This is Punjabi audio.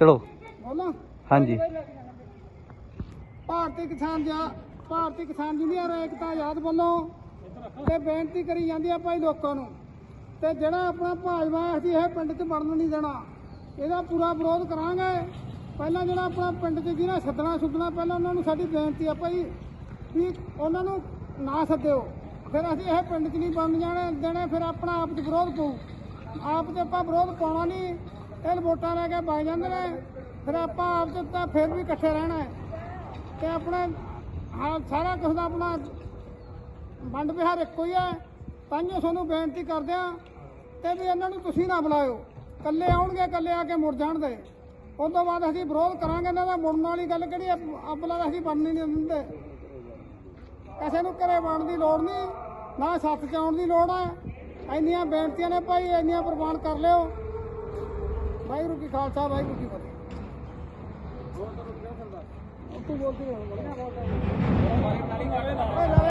ਚਲੋ। ਬੋਲਾਂ। ਹਾਂਜੀ। ਭਾਰਤੀ ਕਿਸਾਨ ਜਾ ਭਾਰਤੀ ਕਿਸਾਨ ਯੂਨੀਅਨ ਏਕਤਾ ਆਜ਼ਾਦ ਵੱਲੋਂ ਤੇ ਬੇਨਤੀ ਕਰੀ ਜਾਂਦੀ ਆ ਭਾਈ ਲੋਕਾਂ ਨੂੰ ਤੇ ਜਿਹੜਾ ਆਪਣਾ ਭਾਜਪਾ ਅਸੀਂ ਇਹ ਪਿੰਡ 'ਚ ਵੜਨ ਨਹੀਂ ਦੇਣਾ। ਇਹਦਾ ਪੂਰਾ ਵਿਰੋਧ ਕਰਾਂਗੇ। ਪਹਿਲਾਂ ਜਿਹੜਾ ਆਪਣਾ ਪਿੰਡ 'ਚ ਜਿਹਨਾਂ ਸੱਦਣਾ ਸੁੱਦਣਾ ਪਹਿਲਾਂ ਉਹਨਾਂ ਨੂੰ ਸਾਡੀ ਬੇਨਤੀ ਆ ਭਾਈ ਵੀ ਉਹਨਾਂ ਨੂੰ ਨਾ ਸੱਦਿਓ। ਫਿਰ ਅਸੀਂ ਇਹ ਪਿੰਡ 'ਚ ਨਹੀਂ ਬਣ ਜਾਣੇ ਦੇਣੇ ਫਿਰ ਆਪਣਾ ਆਪ 'ਚ ਵਿਰੋਧ ਪਊ। ਆਪ 'ਚ ਆਪਾਂ ਵਿਰੋਧ ਪਾਉਣਾ ਨਹੀਂ। ਇਹ ਵੋਟਾਂ ਲੈ ਕੇ ਬਣ ਜਾਂਦੇ ਨੇ। ਫਿਰ ਆਪਾਂ ਆਪ 'ਚ ਤਾਂ ਫਿਰ ਵੀ ਇਕੱਠੇ ਰਹਿਣਾ ਹੈ। ਤੇ ਆਪਣੇ ਹਾਂ ਸਾਰਾ ਕੁਝ ਦਾ ਆਪਣਾ ਵੰਡ ਵਿਹਾਰ ਇੱਕੋ ਹੀ ਹੈ। ਤਾਂਹੀਓ ਤੁਹਾਨੂੰ ਬੇਨਤੀ ਕਰਦੇ ਆ ਤੇ ਵੀ ਇਹਨਾਂ ਨੂੰ ਤੁਸੀਂ ਨਾ ਬੁਲਾਇਓ। ਕੱਲੇ ਆਉਣਗੇ ਕੱਲੇ ਆ ਕੇ ਮੁੜ ਜਾਣਦੇ। ਉਸ ਤੋਂ ਬਾਅਦ ਅਸੀਂ ਵਿਰੋਧ ਕਰਾਂਗੇ ਇਹਨਾਂ ਦਾ। ਮੁੜਨ ਵਾਲੀ ਗੱਲ ਕਿਹੜੀ ਆਪਲਾ ਅਬਲਾ ਤਾਂ ਅਸੀਂ ਬਣਨੀ ਨਹੀਂ ਦਿੰਦੇ। ਕਿਸੇ ਨੂੰ ਘਰੇ ਬਣਨ ਦੀ ਲੋੜ ਨਹੀਂ। ਨਾ ਸੱਤ ਚ ਆਉਣ ਦੀ ਲੋੜ ਹੈ। ਇੰਨੀਆਂ ਬੇਨਤੀਆਂ ਨੇ ਭਾਈ, ਇੰਨੀਆਂ ਪ੍ਰਵਾਨ ਕਰ ਲਿਓ। ਵਾਹਿਗੁਰੂ ਕੀ ਖਾਲਸਾ ਵਾਹਿਗੁਰੂ ਕੀ ਫਤਿਹ। ਤੂੰ ਬੋਲਦੀ ਰਹਿ